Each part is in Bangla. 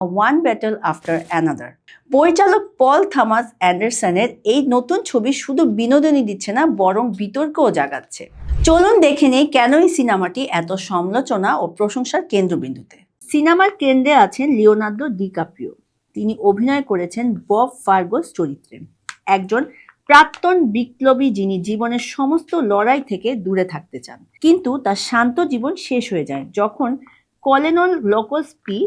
ওয়ান ব্যাটল আফটার অ্যানাদার পরিচালক পল থামাস অ্যান্ডারসনের এই নতুন ছবি শুধু বিনোদনই দিচ্ছে না, বরং বিতর্কও জাগাচ্ছে। চলুন দেখে নেই কেন এই সিনেমাটি এত সমালোচনা ও প্রশংসার কেন্দ্রবিন্দুতে। সিনেমার কেন্দ্রে আছেন লিওনার্দো ডিকাপ্রিও। তিনি অভিনয় করেছেন বব ফার্গোস চরিত্রে। একজন প্রাক্তন বিপ্লবী যিনি জীবনের সমস্ত লড়াই থেকে দূরে থাকতে চান। কিন্তু তার শান্ত জীবন শেষ হয়ে যায় যখন কলেনল লোকোস্পি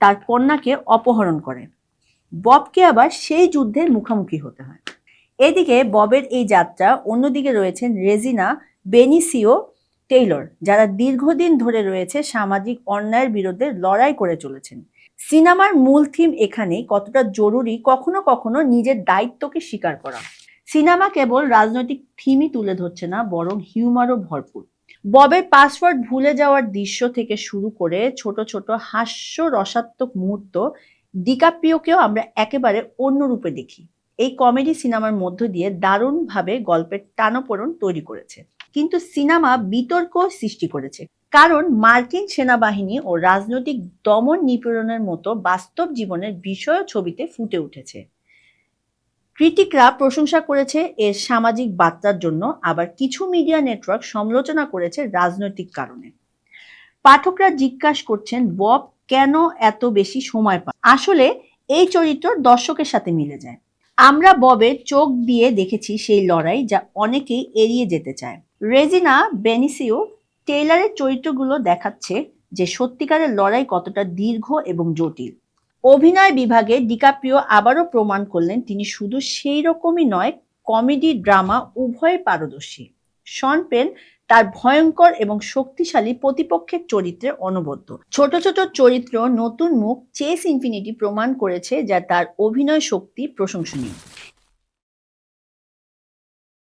তার কন্যাকে অপহরণ করে। ববকে আবার সেই যুদ্ধের মুখোমুখি হতে হয়। এদিকে ববের এই যাত্রা অন্যদিকে রয়েছেন রেজিনা, বেনিসিও, টেইলর, যারা দীর্ঘদিন ধরে রয়েছে সামাজিক অন্যায়ের বিরুদ্ধে লড়াই করে চলেছেন। সিনেমার মূল থিম এখানেই কতটা জরুরি কখনো কখনো নিজের দায়িত্বকে স্বীকার করা। সিনেমা কেবল রাজনৈতিক থিমই তুলে ধরছে না, বরং হিউমারও ভরপুর। ববের পাসওয়ার্ড ভুলে যাওয়ার দৃশ্য থেকে শুরু করে ছোট ছোট হাস্য রসাত্মক মুহূর্ত ডিকাপ্রিওকেও আমরা একেবারে অন্য রূপে দেখি। এই কমেডি সিনেমার মধ্য দিয়ে দারুণভাবে গল্পের টানাপোড়ন তৈরি করেছে। কিন্তু সিনেমা বিতর্ক সৃষ্টি করেছে। কারণ মার্কিন সেনাবাহিনী ও রাজনৈতিক দমন নিপীড়নের মতো বাস্তব জীবনের বিষয় ছবিতে ফুটে উঠেছে। ক্রিটিকরা প্রশংসা করেছে এর সামাজিক বার্তার জন্য, আবার কিছু মিডিয়া নেটওয়ার্ক সমালোচনা করেছে রাজনৈতিক কারণে। পাঠকরা জিজ্ঞাসা করছেন, বব, কেন এত বেশি সময় পায় আসলে এই চরিত্র দর্শকের সাথে মিলে যায়। আমরা ববের চোখ দিয়ে দেখেছি সেই লড়াই যা অনেকেই এড়িয়ে যেতে চায়। রেজিনা বেনিসিও টেইলারের চরিত্রগুলো দেখাচ্ছে যে সত্যিকারের লড়াই কতটা দীর্ঘ এবং জটিল। অভিনয় বিভাগে ডিকাপ্রিও আবারও প্রমাণ করলেন তিনি শুধু সেই রকমই নয়, কমেডি, ড্রামা, উভয় পারদর্শী। শন পেন তার ভয়ঙ্কর এবং শক্তিশালী প্রতিপক্ষের চরিত্রে অনবদ্য। ছোট ছোট চরিত্র নতুন মুখ চেস ইনফিনিটি প্রমাণ করেছে যা তার অভিনয় শক্তি প্রশংসনীয়।